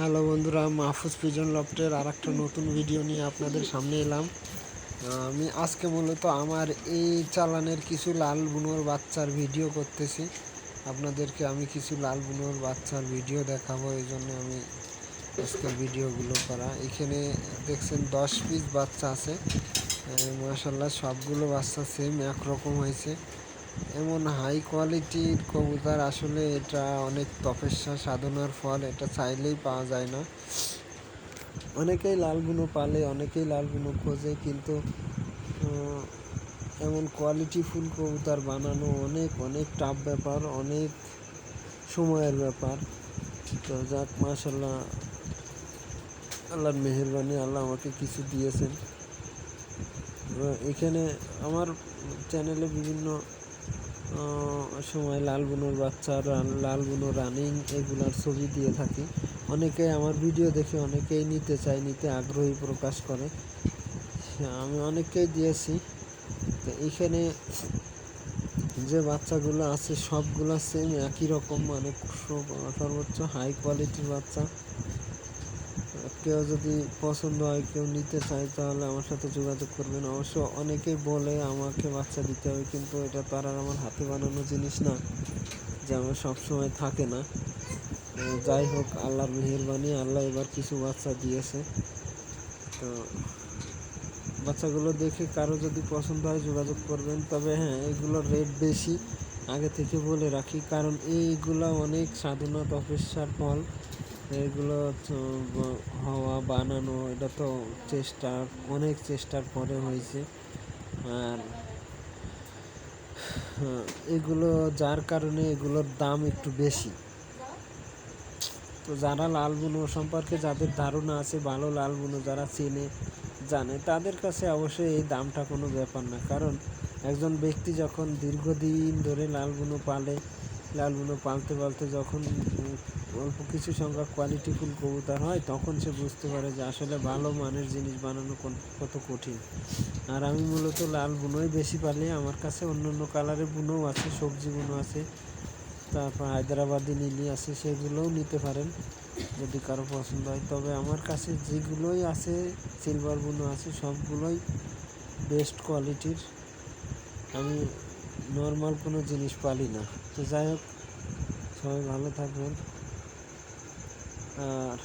Hello বন্ধুরা, Mahfuz pigeon লফটের আর একটা নতুন ভিডিও নিয়ে আপনাদের সামনে এলাম। আমি আজকে মূলত আমার এই চালানের কিছু লাল বুনোর বাচ্চার ভিডিও করতেছি। আপনাদেরকে আমি কিছু লাল বুনোর বাচ্চার ভিডিও দেখাবো, এই জন্য আমি আজকের ভিডিওগুলো করা। এখানে দেখছেন দশ পিস বাচ্চা আছে। মাসাল্লাহ সবগুলো বাচ্চা সেম একরকম হয়েছে। এমন হাই কোয়ালিটির কবুতর, আসলে এটা অনেক তপস্যা সাধনার ফল, এটা চাইলেই পাওয়া যায় না। অনেকেই লালগুনো পালে, অনেকেই লালগুনো খোঁজে, কিন্তু এমন কোয়ালিটি ফুল কবুতর বানানো অনেক অনেক টাফ ব্যাপার, অনেক সময়ের ব্যাপার। তো যাক মাশাল্লাহ আল্লাহর মেহরবানি, আল্লাহ আমাকে কিছু দিয়েছেন। এখানে আমার চ্যানেলে বিভিন্ন সময় লাল বুনোর বাচ্চা, রান- লাল বুনো রানিং এগুলার ছবি দিয়ে থাকি। অনেকেই আমার ভিডিও দেখে অনেকেই নিতে চায়, নিতে আগ্রহী প্রকাশ করে। আমি অনেককেই দিয়েছি। তো এইখানে যে বাচ্চাগুলো আছে, সবগুলো সেম একই রকম মানে সর্বোচ্চ হাই কোয়ালিটির বাচ্চা। কেউ যদি পছন্দ হয়, কেউ নিতে চায়, তাহলে আমার সাথে যোগাযোগ করবেন। অবশ্য অনেকেই বলে আমাকে বাচ্চা দিতে হবে, কিন্তু এটা তার আর আমার হাতে বানানো জিনিস না, যে আমার সবসময় থাকে না। যাই হোক, আল্লাহর মেহরবানি, আল্লাহ এবার কিছু বাচ্চা দিয়েছে। তো বাচ্চাগুলো দেখে কারও যদি পছন্দ হয়, যোগাযোগ করবেন। তবে হ্যাঁ এগুলোর রেট বেশি, আগে থেকে বলে রাখি। কারণ এইগুলো অনেক সাধনা তপস্যার ফল। এগুলো তো হওয়া বানানো এটা তো চেষ্টার অনেক চেষ্টার পরে হয়েছে। আর হ্যাঁ, এগুলো যার কারণে এগুলোর দাম একটু বেশি। তো যারা লাল বুনো সম্পর্কে যাদের ধারণা আছে ভালো লাল বুনো যারা চেনে জানে তাদের কাছে অবশ্যই এই দামটা কোনো ব্যাপার না। কারণ একজন ব্যক্তি যখন দীর্ঘদিন ধরে লাল বুনো পালে লাল বুনো পালতে পালতে যখন অল্প কিছু সংখ্যক কোয়ালিটিফুল কবুতর হয়, তখন সে বুঝতে পারে যে আসলে ভালো মানের জিনিস বানানো কত কঠিন। আর আমি মূলত লাল বুনোই বেশি পালি। আমার কাছে অন্য অন্য কালারের বুনোও আছে, সবজি বুনো আছে, তারপর হায়দ্রাবাদি নীলি আছে, সেগুলোও নিতে পারেন যদি কারও পছন্দ হয়। তবে আমার কাছে যেগুলোই আছে সিলভার বুনো আছে, সবগুলোই বেস্ট কোয়ালিটির আমি নর্মাল কোনো জিনিস পালি না। তো যাই হোক সবাই ভালো থাকবেন। আর